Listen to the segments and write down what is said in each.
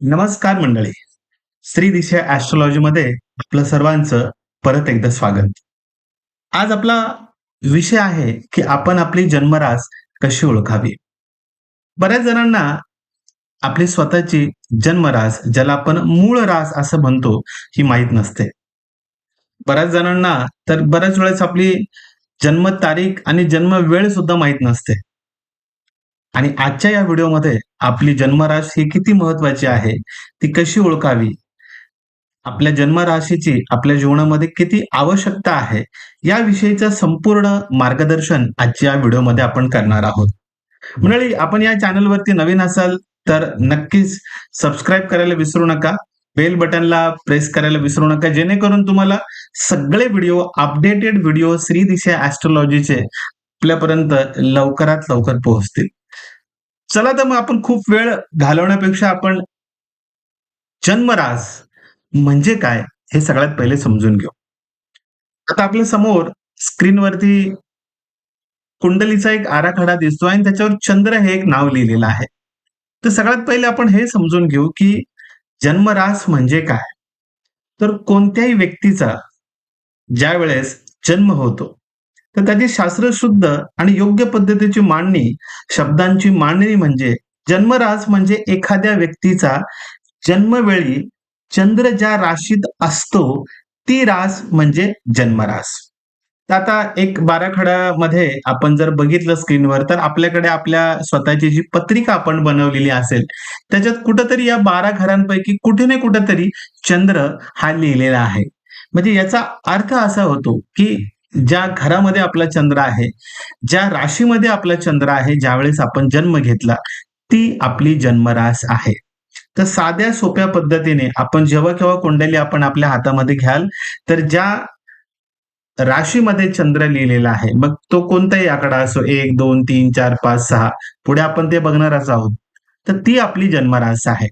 नमस्कार मंडळी. श्री दिशा ऍस्ट्रॉलॉजी मध्ये आपलं सर्वांचं परत एकदा स्वागत. आज आपला विषय आहे की आपण आपली जन्मरास कशी ओळखावी? बऱ्याच जणांना आपली स्वतःची जन्मरास ज्याला आपण मूळ रास असं म्हणतो ही माहीत नसते. बऱ्याच जणांना तर बऱ्याच वेळेस आपली जन्मतारीख आणि जन्म वेळ सुद्धा माहीत नसते. आणि आजच्या या व्हिडिओमध्ये आपली जन्मराशी ही किती महत्वाची आहे ती कशी ओळखावी? आपल्या जन्मराशीची आपल्या जीवनामध्ये किती आवश्यकता आहे याविषयीचं संपूर्ण मार्गदर्शन आजच्या या व्हिडिओमध्ये आपण करणार आहोत. मंडळी आपण या चॅनलवरती नवीन असाल तर नक्कीच सबस्क्राईब करायला विसरू नका बेल बटनला प्रेस करायला विसरू नका जेणेकरून तुम्हाला सगळे video updated video Shri Disha ऍस्ट्रॉलॉजीचे आपल्यापर्यंत लवकरात लवकर पोहोचतील. चला तर मग आपण खूप वेळ घालवण्यापेक्षा आपण जन्मराज म्हणजे काय हे सगळ्यात पहिले समजून घेऊ. आता आपल्यासमोर स्क्रीनवरती कुंडलीचा एक आराखडा दिसतो आणि त्याच्यावर चंद्र हे एक नाव लिहिलेलं आहे. तर सगळ्यात पहिले आपण हे समजून घेऊ की जन्मरास म्हणजे काय? तर कोणत्याही व्यक्तीचा ज्या वेळेस जन्म होतो तर त्याची शास्त्रशुद्ध आणि योग्य पद्धतीची मांडणी शब्दांची मांडणी म्हणजे जन्मरास म्हणजे एखाद्या व्यक्तीचा जन्मवेळी चंद्र ज्या राशीत असतो ती रास म्हणजे जन्मरास. तर आता एक बाराखड्यामध्ये आपण जर बघितलं स्क्रीनवर तर आपल्याकडे आपल्या स्वतःची जी पत्रिका आपण बनवलेली असेल त्याच्यात कुठंतरी या बारा घरांपैकी कुठे ना कुठेतरी चंद्र हा लिहिलेला आहे. म्हणजे याचा अर्थ असा होतो की ज्या घरामध्ये आपला चंद्र आहे ज्या राशीमध्ये आपला चंद्र आहे ज्यावेळेस आपण जन्म घेतला ती आपली जन्मरास आहे. तर साध्या सोप्या पद्धतीने आपण जेव्हा केव्हा कुंडली आपण आपल्या हातामध्ये घ्याल तर ज्या राशीमध्ये चंद्र लिहिलेला आहे मग तो कोणताही आकडा असो एक दोन तीन चार पाच सहा पुढे आपण ते बघणारच आहोत तर ती आपली जन्मरास आहे.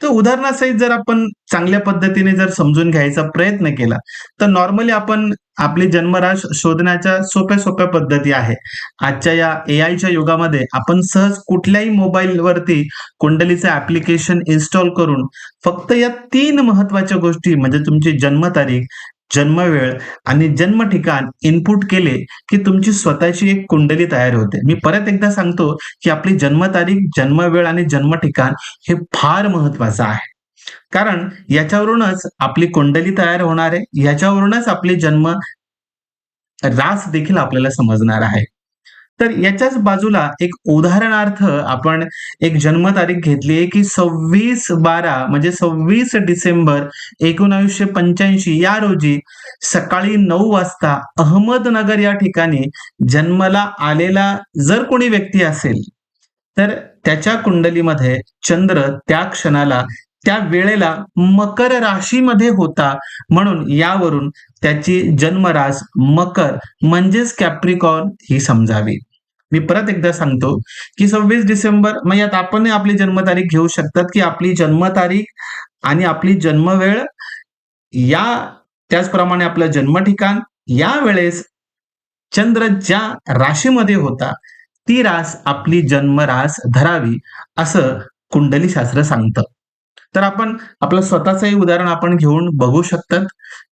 तर उदाहरणासहित जर आपण चांगल्या पद्धतीने जर समजून घ्यायचा प्रयत्न केला तर नॉर्मली आपण आपली जन्मराश शोधण्याच्या सोप्या सोप्या पद्धती आहे. आजच्या या ए आयच्या युगामध्ये आपण सहज कुठल्याही मोबाईलवरती कुंडलीचं ऍप्लिकेशन इन्स्टॉल करून फक्त या तीन महत्त्वाच्या गोष्टी म्हणजे तुमची जन्मतारीख जन्मवेळ आणि जन्म ठिकाण इनपुट केले की तुमची स्वतःची एक कुंडली तयार होते. मी परत एकदा सांगतो की आपली जन्मतारीख जन्मवेळ आणि जन्म ठिकाण हे फार महत्वाचं आहे. कारण याच्यावरूनच आपली कुंडली तयार होणार आहे. याच्यावरूनच आपली जन्म रास देखील आपल्याला समजणार आहे. तर याच्याच बाजूला एक उदाहरणार्थ आपण एक जन्मतारीख घेतली आहे की सव्वीस बारा म्हणजे सव्वीस डिसेंबर एकोणावीसशे पंच्याऐंशी या रोजी सकाळी नऊ वाजता अहमदनगर या ठिकाणी जन्माला आलेला जर कोणी व्यक्ती असेल तर त्याच्या कुंडलीमध्ये चंद्र त्या क्षणाला त्या वेळेला मकर राशीमध्ये होता. म्हणून यावरून त्याची जन्मरास मकर म्हणजेच कॅप्रिकॉन ही समजावी. मी परत एकदा सांगतो की सव्वीस डिसेंबर मग यात आपण आपली जन्मतारीख घेऊ शकतात की आपली जन्मतारीख आणि आपली जन्मवेळ या त्याचप्रमाणे आपलं जन्म ठिकाण या वेळेस चंद्र ज्या राशीमध्ये होता ती रास आपली जन्मरास धरावी असं कुंडली शास्त्र सांगतं. तर आपण आपलं स्वतःचंही उदाहरण आपण घेऊन बघू शकतात.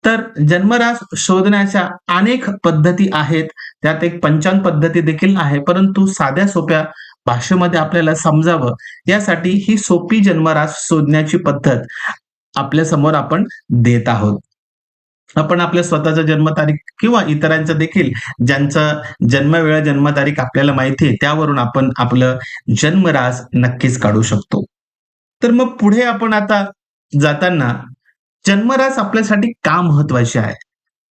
तर जन्मरास शोधण्याच्या अनेक पद्धती आहेत. त्यात एक पंचांग पद्धती देखील आहे. परंतु साध्या सोप्या भाषेमध्ये आपल्याला समजावं. यासाठी ही सोपी जन्मरास शोधण्याची पद्धत आपल्यासमोर आपण देत आहोत. आपण आपल्या स्वतःचा जन्मतारीख किंवा इतरांचा देखील ज्यांचा जन्मवेळ जन्मतारीख आपल्याला माहिती आहे त्यावरून आपण आपलं जन्मरास नक्कीच काढू शकतो. तर मग पुढे आपण आता जाताना जन्मरास आपल्यासाठी का महत्वाची आहे?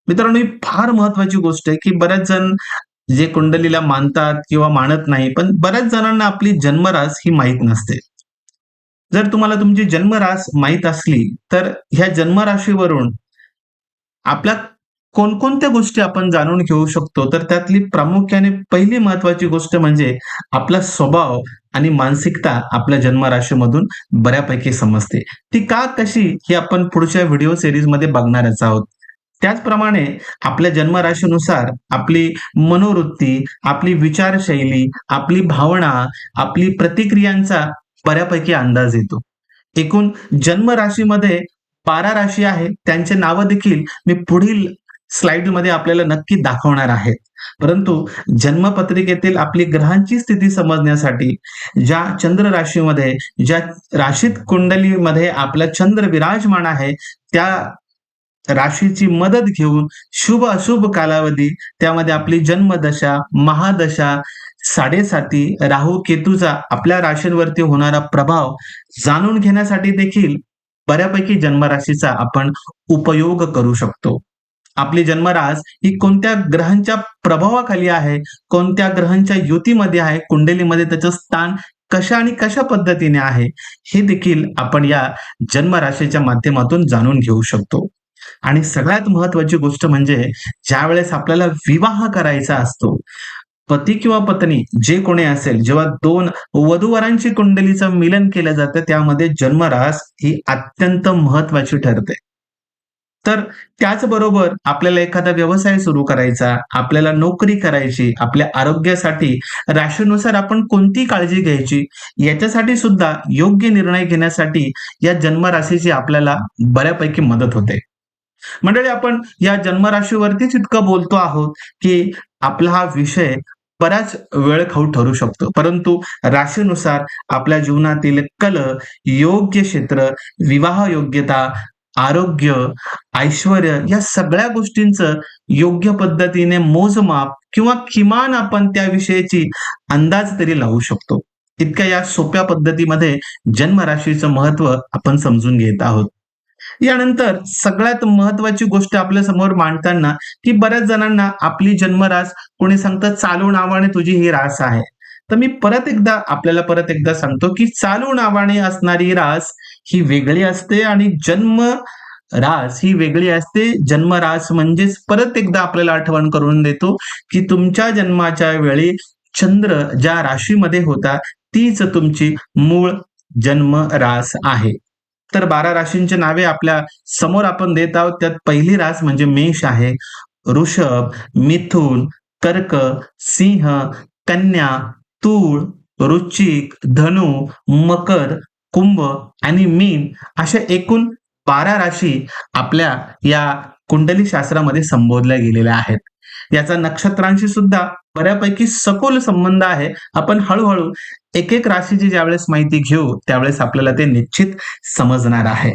मित्रांनो ही फार महत्वाची गोष्ट आहे की बऱ्याच जण जे कुंडलीला मानतात किंवा मानत नाही पण बऱ्याच जणांना आपली जन्मरास ही माहीत नसते. जर तुम्हाला तुमची जन्मरास माहीत असली तर ह्या जन्मराशीवरून आपल्या कोणकोणत्या गोष्टी आपण जाणून घेऊ शकतो? तर त्यातली प्रामुख्याने पहिली महत्वाची गोष्ट म्हणजे आपला स्वभाव आणि मानसिकता आपल्या जन्मराशीमधून बऱ्यापैकी समजते. ती का कशी हे आपण पुढच्या व्हिडिओ सिरीजमध्ये बघणारच आहोत. त्याचप्रमाणे आपल्या जन्मराशीनुसार आपली मनोवृत्ती आपली विचारशैली आपली भावना आपली प्रतिक्रियांचा बऱ्यापैकी अंदाज येतो. एकूण जन्म राशीमध्ये बारा राशी आहे. त्यांचे नावं देखील मी पुढील स्लाइडमध्ये आपल्याला नक्की दाखवणार आहेत. परंतु जन्मपत्रिकेतील आपली ग्रहांची स्थिती समजण्यासाठी ज्या चंद्र राशीमध्ये ज्या राशीत कुंडलीमध्ये आपला चंद्र विराजमान आहे त्या राशीची मदत घेऊन शुभ अशुभ कालावधी त्यामध्ये आपली जन्मदशा महादशा साडेसाती राहू केतूचा आपल्या राशींवरती होणारा प्रभाव जाणून घेण्यासाठी देखील बऱ्यापैकी जन्मराशीचा आपण उपयोग करू शकतो. आपली जन्मरास ही कोणत्या ग्रहांच्या प्रभावाखाली आहे कोणत्या ग्रहांच्या युतीमध्ये आहे कुंडलीमध्ये त्याचं स्थान कशा आणि कशा पद्धतीने आहे हे देखील आपण या जन्मराशीच्या माध्यमातून जाणून घेऊ शकतो. आणि सगळ्यात महत्वाची गोष्ट म्हणजे ज्या वेळेस आपल्याला विवाह करायचा असतो पती किंवा पत्नी जे कोणी असेल जेव्हा दोन वधूवरांची कुंडलीचं मिलन केलं जातं त्यामध्ये जन्मरास ही अत्यंत महत्वाची ठरते. तर त्याचबरोबर आपल्याला एखादा व्यवसाय सुरू करायचा आपल्याला नोकरी करायची आपल्या आरोग्यासाठी राशीनुसार आपण कोणती काळजी घ्यायची याच्यासाठी सुद्धा योग्य निर्णय घेण्यासाठी या जन्मराशीची आपल्याला बऱ्यापैकी मदत होते. मंडळी आपण या जन्मराशीवरतीच इतकं बोलतो आहोत की आपला हा विषय बराच वेळ खाऊ ठरू शकतो. परंतु राशीनुसार आपल्या जीवनातील कल योग्य क्षेत्र विवाह योग्यता आरोग्य ऐश्वर या सगळ्या गोष्टींचं योग्य पद्धतीने मोजमाप किंवा किमान आपण त्याविषयीची अंदाज तरी लावू शकतो. इतक्या या सोप्या पद्धतीमध्ये जन्मराशीचं महत्त्व आपण समजून घेत आहोत. यानंतर सगळ्यात महत्वाची गोष्ट आपल्यासमोर मांडताना की बऱ्याच जणांना आपली जन्मरास कोणी सांगतं चालू नावाने तुझी ही रास आहे. तर मी परत एकदा आपल्याला परत एकदा सांगतो की चालू नावाने असणारी रास ही वेगळी असते आणि जन्म रास ही वेगळी असते. जन्म रास म्हणजेच परत एकदा आपल्याला आठवण करून देतो की तुमच्या जन्माच्या वेळी चंद्र ज्या राशीमध्ये होता तीच तुमची मूळ जन्म रास आहे. तर बारा राशींची नावे आपल्यासमोर आपण देत आहोत. त्यात पहिली रास म्हणजे मेष आहे. ऋषभ मिथुन कर्क सिंह कन्या तूळ वृश्चिक धनु मकर कुंभ आणि मीन अशा एकूण बारा राशी आपल्या या कुंडली शास्त्रामध्ये संबोधल्या गेलेल्या आहेत. याचा नक्षत्रांशी सुद्धा बऱ्यापैकी सखोल संबंध आहे. आपण हळूहळू एक एक राशीची ज्यावेळेस माहिती घेऊ त्यावेळेस आपल्याला ते निश्चित समजणार आहे.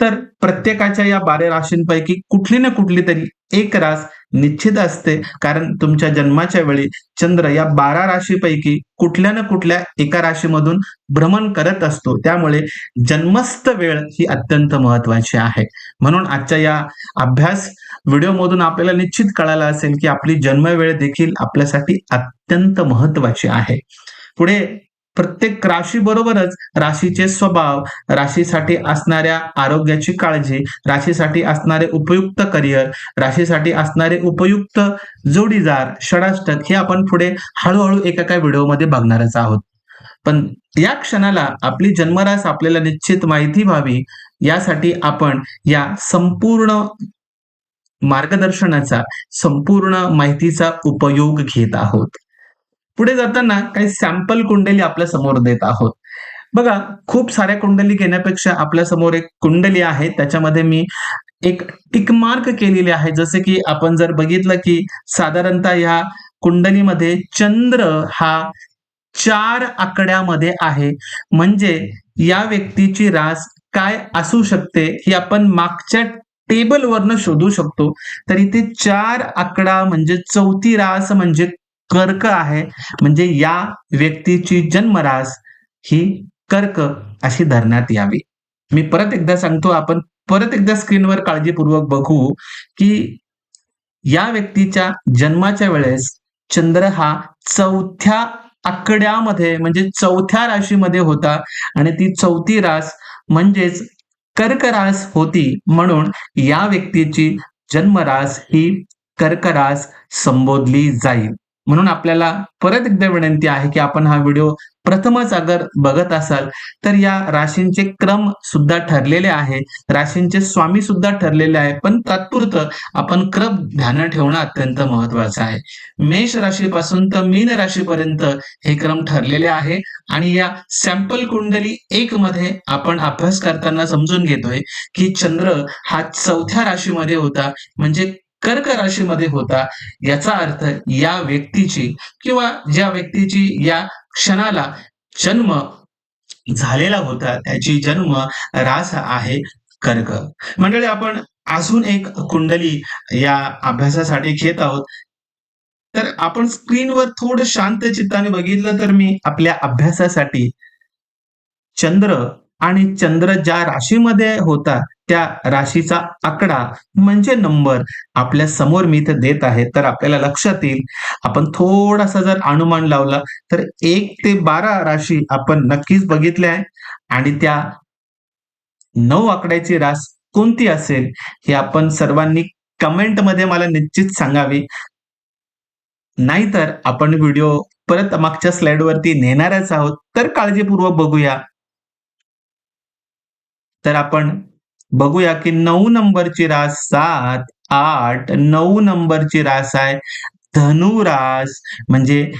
तर प्रत्येकाच्या या बारा राशींपैकी कुठली ना कुठली तरी एक रास निश्चित असते. कारण तुमच्या जन्माच्या वेळी चंद्र या बारा राशीपैकी कुठल्या ना कुठल्या एका राशीमधून भ्रमण करत असतो. त्यामुळे जन्मस्थ वेळ ही अत्यंत महत्वाची आहे. म्हणून आजच्या या अभ्यास व्हिडिओमधून आपल्याला निश्चित कळायला असेल की आपली जन्मवेळ देखील आपल्यासाठी अत्यंत महत्वाची आहे. पुढे प्रत्येक राशीबरोबरच राशीचे स्वभाव राशीसाठी असणाऱ्या आरोग्याची काळजी राशीसाठी असणारे उपयुक्त करिअर राशीसाठी असणारे उपयुक्त जोडीदार षडाष्टक हे आपण पुढे हळूहळू एका काय व्हिडिओमध्ये बघणारच आहोत. पण या क्षणाला आपली जन्मरास आपल्याला निश्चित माहिती व्हावी यासाठी आपण या संपूर्ण मार्गदर्शनाचा संपूर्ण माहितीचा उपयोग घेत आहोत. पुढे जाताना काही सॅम्पल कुंडली आपल्यासमोर देत आहोत. बघा खूप साऱ्या कुंडली घेण्यापेक्षा आपल्यासमोर एक कुंडली आहे. त्याच्यामध्ये मी एक टिकमार्क केलेली आहे. जसे की आपण जर बघितलं की साधारणतः ह्या कुंडलीमध्ये चंद्र हा चार आकड्यामध्ये आहे. म्हणजे या व्यक्तीची रास काय असू शकते ही आपण मागच्या टेबलवरनं शोधू शकतो. तर इथे चार आकडा म्हणजे चौथी रास म्हणजे कर्क आहे. म्हणजे या व्यक्तीची जन्मरास ही कर्क अशी धरण्यात यावी. मी परत एकदा सांगतो आपण परत एकदा स्क्रीनवर काळजीपूर्वक बघू की या व्यक्तीच्या जन्माच्या वेळेस चंद्र हा चौथ्या आकड्यामध्ये म्हणजे चौथ्या राशीमध्ये होता आणि ती चौथी रास म्हणजेच कर्करास होती. म्हणून या व्यक्तीची जन्मरास ही कर्करास संबोधली जाईल. म्हणून आपल्याला परत एकदा विनंती आहे, की आपण हा व्हिडिओ प्रथमच अगर बघत असाल, तर या राशींचे क्रम सुद्धा ठरलेले आहे. राशींचे स्वामी सुद्धा ठरलेले आहे. पण तात्पुरतं आपण क्रम ध्यान ठेवणं अत्यंत महत्वाचं आहे. मेष राशीपासून तर मीन राशीपर्यंत हे क्रम ठरलेले आहे आणि या सॅम्पल कुंडली एक मध्ये आपण अभ्यास करताना समजून घेतोय, की चंद्र हा चौथ्या राशीमध्ये होता, म्हणजे कर्क राशीमध्ये होता. याचा अर्थ या व्यक्तीची किंवा ज्या व्यक्तीची या क्षणाला जन्म झालेला होता, त्याची जन्म रास आहे कर्क. मंडळी आपण अजून एक कुंडली या अभ्यासासाठी घेत आहोत. तर आपण स्क्रीनवर थोडं शांत चित्ताने बघितलं तर मी आपल्या अभ्यासासाठी चंद्र आणि चंद्र ज्या राशीमध्ये होता, त्या राशीचा आकडा म्हणजे नंबर आपल्यासमोर मी इथे देत आहे. तर आपल्याला लक्षात येईल, आपण थोडासा जर अनुमान लावला, तर एक ते 12 राशी आपण नक्कीच बघितल्या आहे आणि त्या नऊ आकड्याची रास कोणती असेल, हे आपण सर्वांनी कमेंटमध्ये मला निश्चित सांगावी. नाहीतर आपण व्हिडिओ परत मागच्या स्लाइडवरती नेणारच आहोत, तर काळजीपूर्वक बघूया. तर आपण बघूया, की नऊ नंबरची रास 7, 8, 9 नंबरची रास आहे धनुरास म्हणजे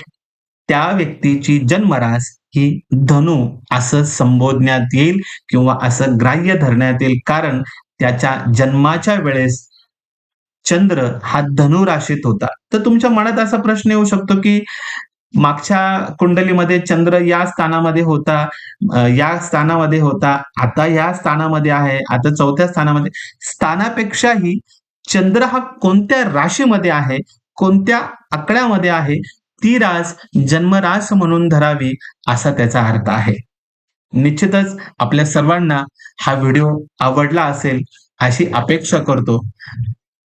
त्या व्यक्तीची जन्मरास ही धनु असं संबोधण्यात येईल किंवा असं ग्राह्य धरण्यात येईल. कारण त्याच्या जन्माच्या वेळेस चंद्र हा धनु राशीत होता. तर तुमच्या मनात असा प्रश्न येऊ शकतो, की मागच्या कुंडलीमध्ये चंद्र या स्थानामध्ये होता, या स्थानामध्ये होता, आता या स्थानामध्ये आहे, आता चौथ्या स्थानामध्ये. स्थानापेक्षाही चंद्र हा कोणत्या राशीमध्ये आहे, कोणत्या आकड्यामध्ये आहे, ती रास जन्मरास म्हणून धरावी, असा त्याचा अर्थ आहे. निश्चितच आपल्या सर्वांना हा व्हिडिओ आवडला असेल, अशी अपेक्षा करतो.